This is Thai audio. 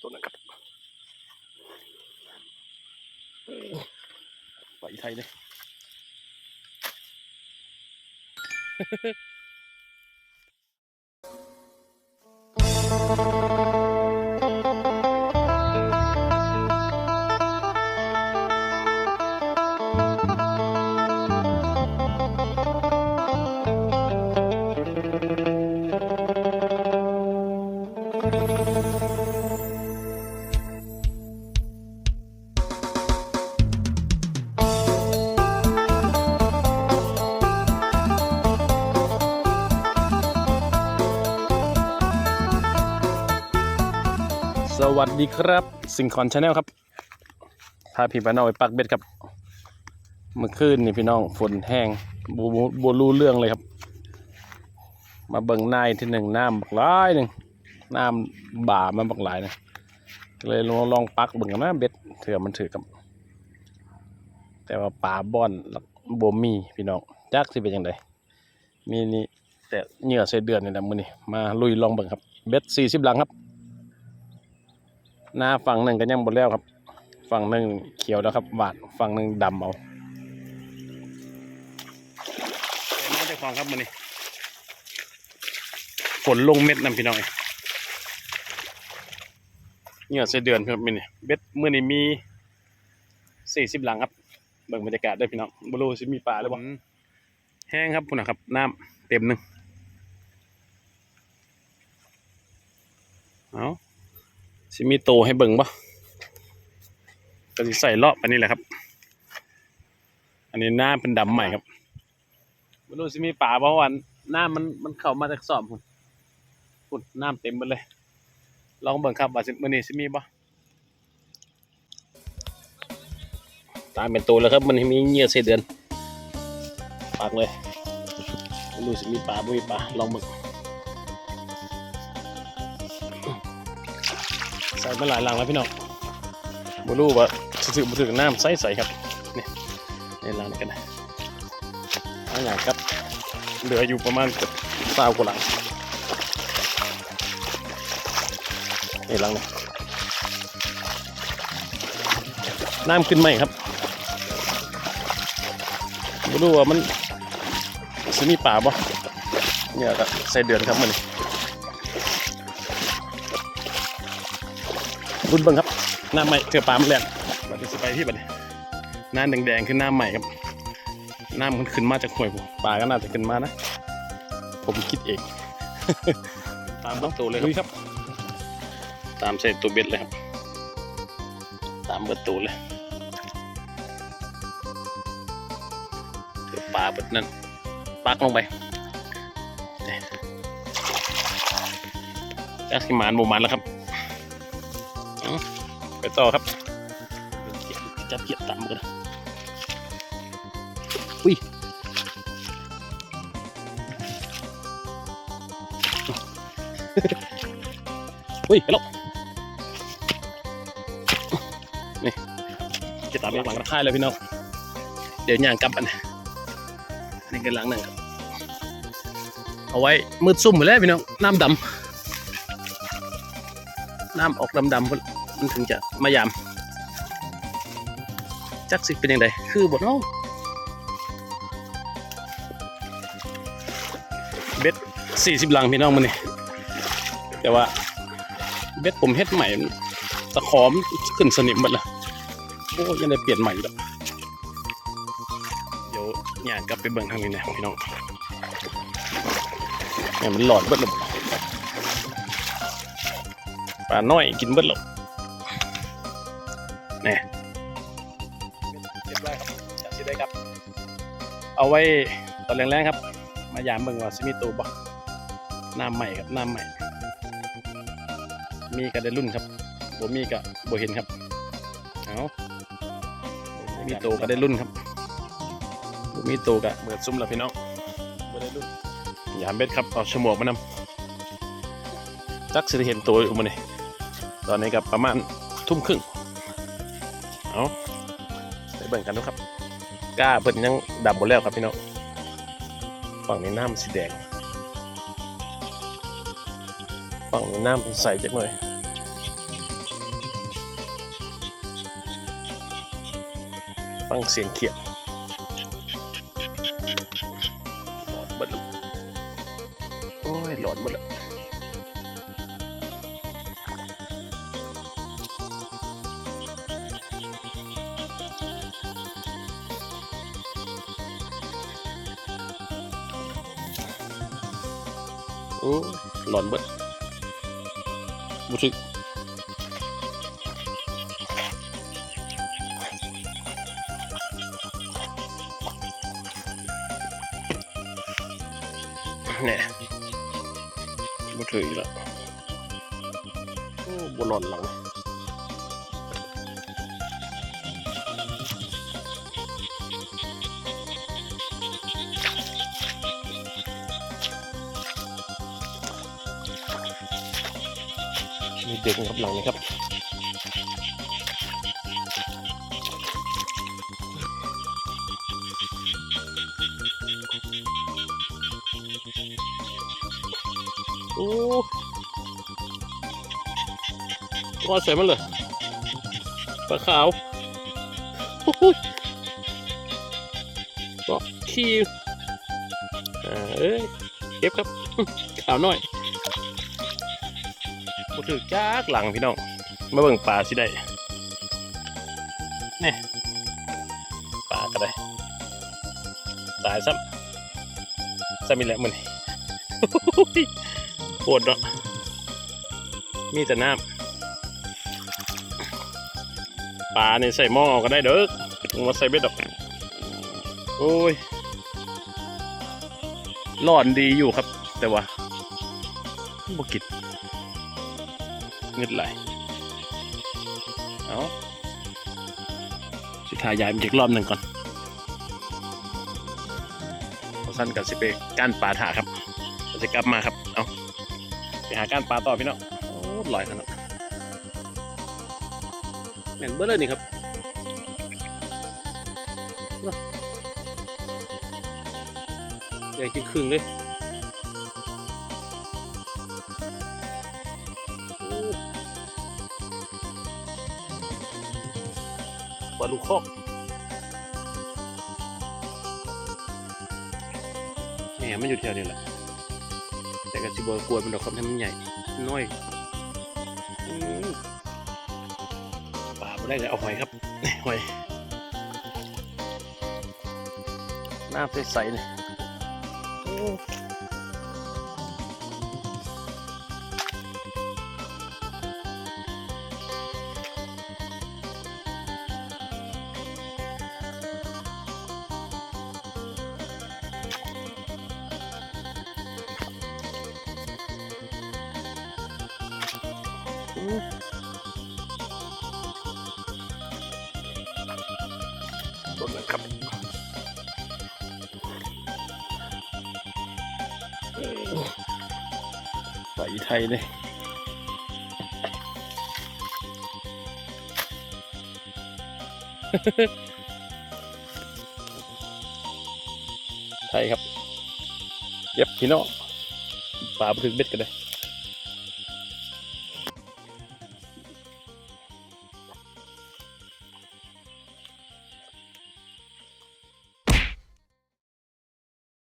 ตัวนั้นครับไหวไทยเลย สวัสดีครับ สิงคอนชาแนลครับ พาพี่พี่น้องไปปักเบ็ดครับ เมื่อคืนนี่พี่น้องฝนแห้งบูบูบูรู้เรื่องเลยครับ มาเบิ่งนายที่หนึ่งน้ำบักหลายหนึ่งน้ำบ่ามันบักหลายนะเลยลองลองปักเบิ่งกันนะเบ็ดเถื่อมันถือกับ แต่ว่าป่าบอนแล้วบ่มีพี่น้องจักสิเป็นยังไงมีนี่แต่เหงื่อใส่เดือนนี่แหละมือนี้มาลุยลองเบิ่งครับ เบ็ดสี่สิบลังครับ หน้าฝั่งหนึ่งก็ยังบนแล้วครับ ฝั่งหนึ่งเขียวแล้วครับหวานฝั่งหนึ่งดำเอาน่าจะฟังครับมันนี่ฝนลงเม็ดนำพี่น้องเนี่ยเสเดือนครับมันนี่เบ็ดมื่อนี้มีสี่สิบหลังครับเบิ่งบรรยากาศด้วยพี่น้องบรูสิมีปลาหรือเปล่าแห้งครับพุ่นนะครับ น้ำเต็มหนึ่งเอา สิมีโตให้เบิ่งบ่ก็สิใส่เลาะไปนี่แหละครับ อันนี้หน้าเป็นดำใหม่ครับไม่รู้สิมีป่าเพราะว่าหน้ามันมันเข้ามาจากสอบพุ่นพุ่นน้ำเต็มไปเลย ลองเบิ่งครับว่าสิมื้อนี้สิมีบ่ตามเป็นตัวแล้วครับ มันมีเหยื่อเศษเดือนปากเลยไม่รู้สิมีป่าบ่มีป่าลองเบิ่ง ใส่มาหลายลังแล้วพี่น้องบรู้ว่าสึกมาถึงน้ำใสใสๆครับนี่ในลังนี้กันนะอันอย่างครับเหลืออยู่ประมาณเกือบสาวกว่าลังนี่ลังนี้น้ำขึ้นไหมครับบรู้ว่ามันสิมีป่าบ่เนี่ยก็ใส่เดือนครับมันนี่ รุ่นเบิ่งครับ หน้าใหม่เถื่อปลามันแหลนบัดนี้สิไปที่บัดนี้หน้าแดงๆคือหน้าใหม่ครับหน้ามันขึ้นมาจากห้วยผมปลาก็น่าจะขึ้นมานะ ผมคิดเอง ตามเบิ้งตัวเลยครับ ตามใส่ตัวเบ็ดเลยครับ ตามเบิดตัวเลยเถื่อปลาเบิดนั่นปักลงไปนี่จากที่หมานโมมันแล้วครับ ไปต่อครับเกียบจับเกียบต่ำกันนะอุ้ยอุ้ยไปแล้วนี่จะตามหลังราคายเลยพี่น้องเดี๋ยวย่างกลับอันนี้นี่คือหลังหนึ่งครับเอาไว้มืดซุ่มไปแล้วพี่น้องน้ำดำน้ำออกดำๆพุ่น มันถึงจะมายาม จักสิเป็นยังไงคือบทเนาะเบ็ดสี่สิบลังพี่น้องมันนี่แต่ว่าเบ็ดผมเฮ็ดใหม่ตะขอมขึ้นสนิมหมดละโอ้ยังได้เปลี่ยนใหม่แล้วเดี๋ยวย่างกลับไปเบิ่งทางนี้นะพี่น้องเนี่ยมันหลอดเบิดล้วปลาน้อยกินเบิดล้ว นี่เรียบร้อยครับจัดสิได้ครับ เอาไว้ตอนแรงๆครับ มายามเบิ่งว่าสิมีตัวบ่น้ำใหม่ครับน้ำใหม่ มีก็ได้รุ่นครับบ่มีก็บ่เห็นครับเอามีโตก็ได้รุ่นครับบ่มีโตก็เบิดซุ่มแล้วพี่น้องบ่ได้รุ่นยามเบ็ดครับเอาฉมวกมานำจักสิได้เห็นตัวอยู่มื้อนี้ตอนนี้ก็ประมาณทุ่มครึ่ง เอาไปเบิ่งกันดูครับกล้าเปิดยังดับหมดแล้วครับพี่น้องฝั่งนี้น้ำสีแดงฝั่งนี้น้ำใสจักหน่อยฟังเสียงเขียดหลอดหมดแล้วโอ้ยหลอดหมดล้ อ้หลอนเบิดบุทึกเนี่ยบุตรออีกแล้วโอ้บหลอนหลัง เด็กนะครับหลังนี้ครับโอ้รอดใส่มันเลยปลาขาวก็ขี้เอ้ยเก็บครับ ขาวหน่อย มาถือจากหลังพี่น้องมาเบิ่งปลาสิได้นี่ปลาก็ได้ตายซ้ำซ้ำมีแหละมันปวดเนาะมีแต่น้ำปลาเนี่ยใส่หม้อก็ได้เด้อต้องมาใส่เบ็ดดอกโอ้ยร้อนดีอยู่ครับ แต่ว่าบกิน เงืดไหลเอาสุดท้ายยายมันอีกรอบหนึ่งก่อนสั้นกับสิไปก้านปลาถาครับจะกลับมาครับ เอาไปหาก้านปลาต่อพี่น้องโอ้ลอยขนาดแม่นเบ้อเลยนี่ครับเนาะใหญ่จริงครึ่งเลย ปลาลูกคอกแหมมันอยู่แถวนี้แหละแต่ก็สิบกลัวมันดอกครับให้มันใหญ่น้อยปลาไม่ได้เลยเอาหอยครับหอยน้ำใสๆเลย โอ้อืมต้นนะครับใส่ไทยเลยไทยครับ เย็บพี่น้องปลาไปถึงเบ็ดกันเลย